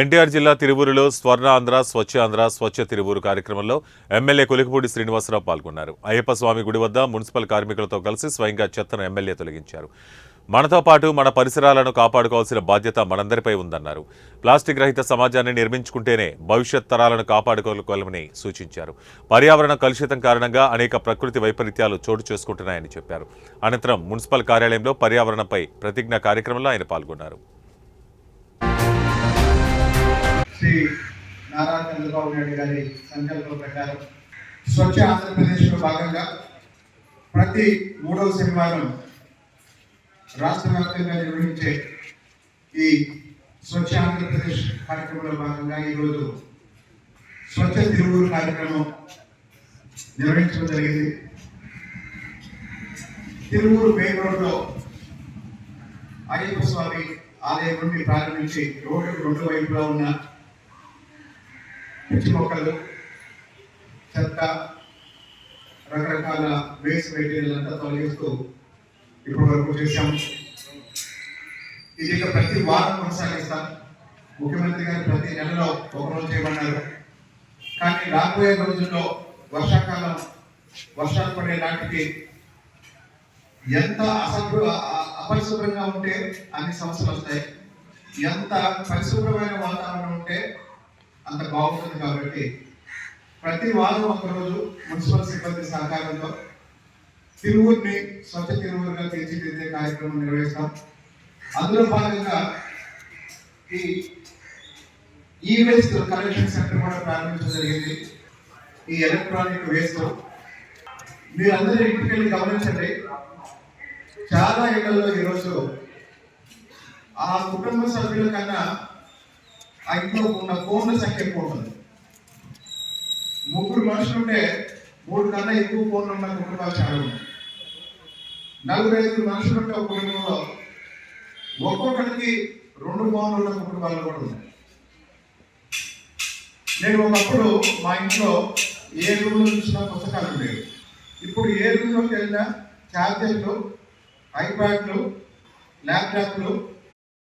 ఎన్టీఆర్ జిల్లా తిరువూరులో స్వర్ణ ఆంధ్ర స్వచ్ఛ ఆంధ్ర స్వచ్ఛ తిరువూరు కార్యక్రమంలో ఎమ్మెల్యే కొలికపూడి శ్రీనివాసరావు పాల్గొన్నారు. అయ్యప్ప స్వామి గుడి వద్ద మున్సిపల్ కార్మికులతో కలిసి స్వయంగా చెత్తను ఎమ్మెల్యే తొలగించారు. మనతో పాటు మన పరిసరాలను కాపాడుకోవాల్సిన బాధ్యత మనందరిపై ఉందన్నారు. ప్లాస్టిక్ రహిత సమాజాన్ని నిర్మించుకుంటేనే భవిష్యత్ తరాలను కాపాడుకోగలమని సూచించారు. పర్యావరణ కలుషితం కారణంగా అనేక ప్రకృతి వైపరీత్యాలు చోటు చేసుకుంటున్నాయని చెప్పారు. అనంతరం మున్సిపల్ కార్యాలయంలో పర్యావరణంపై ప్రతిజ్ఞ కార్యక్రమంలో ఆయన పాల్గొన్నారు. శ్రీ నారా చంద్రబాబు నాయుడు గారి సంకల్పం ప్రకారం స్వచ్ఛ ఆంధ్రప్రదేశ్లో భాగంగా ప్రతి మూడవ శనివారం రాష్ట్ర వ్యాప్తంగా నిర్వహించే ఈ స్వచ్ఛ ఆంధ్రప్రదేశ్ కార్యక్రమంలో భాగంగా ఈరోజు స్వచ్ఛ తిరువురు కార్యక్రమం నిర్వహించడం జరిగింది. తిరువురు మెయిన్ రోడ్లో అయ్యప్ప స్వామి ఆలయం నుండి ప్రారంభించి రోడ్డు రెండు వైపులా ఉన్న పిచ్చి మొక్కలు చెత్త రకరకాల వేస్ట్ మెటీరియల్ అంతా తొలగిస్తూ ఇప్పటి వరకు చేశాం. ఇది ఇక ప్రతి వారం కొనసాగిస్తాం. ముఖ్యమంత్రి గారు ప్రతి నెలలో ఒకరోజు చేయమన్నారు. కానీ రాబోయే రోజుల్లో వర్షాకాలం వర్షాలు పడే నాటికి ఎంత అసభ్య అపరిశుభ్రంగా ఉంటే అన్ని సమస్యలు వస్తాయి. ఎంత పరిశుభ్రమైన వాతావరణం ఉంటే అంత బాగుంటుంది కాబట్టి ప్రతి వారం ఒకరోజు మున్సిపల్ సిబ్బంది సహకారంతో తిరువురిని స్వచ్ఛ తిరువురుగా తీర్చిదిద్దే కార్యక్రమం నిర్వహిస్తాం. అందులో భాగంగా ఈ ఈ వేస్ట్ కలెక్షన్ సెంటర్ కూడా ప్రారంభించడం జరిగింది. ఈ ఎలక్ట్రానిక్ వేస్ట్ మీరందరూ ఇంటికి వెళ్ళి గమనించండి చాలా ఇళ్ళలో ఈరోజు ఆ కుటుంబ సభ్యుల కన్నా ఆ ఇంట్లో ఉన్న ఫోన్ల సంఖ్య ఎక్కువ ఉంటుంది ముగ్గురు మనుషులు ఉంటే మూడు కన్నా ఎక్కువ ఫోన్లు ఉన్న కుటుంబాలు చాలా ఉన్నాయి. నలుగురు ఐదు మనుషులు ఉంటే ఒక కుటుంబంలో ఒక్కొక్కరికి రెండు ఫోన్లు ఉన్న కుటుంబాలు కూడా ఉన్నాయి. నేను ఒకప్పుడు మా ఇంట్లో ఏ రూమ్లో చూసినా పుస్తకాలు ఉండేవి. ఇప్పుడు ఏ రూమ్లోకి వెళ్ళినా ఛార్జర్లు ఐప్యాడ్లు ల్యాప్టాప్లు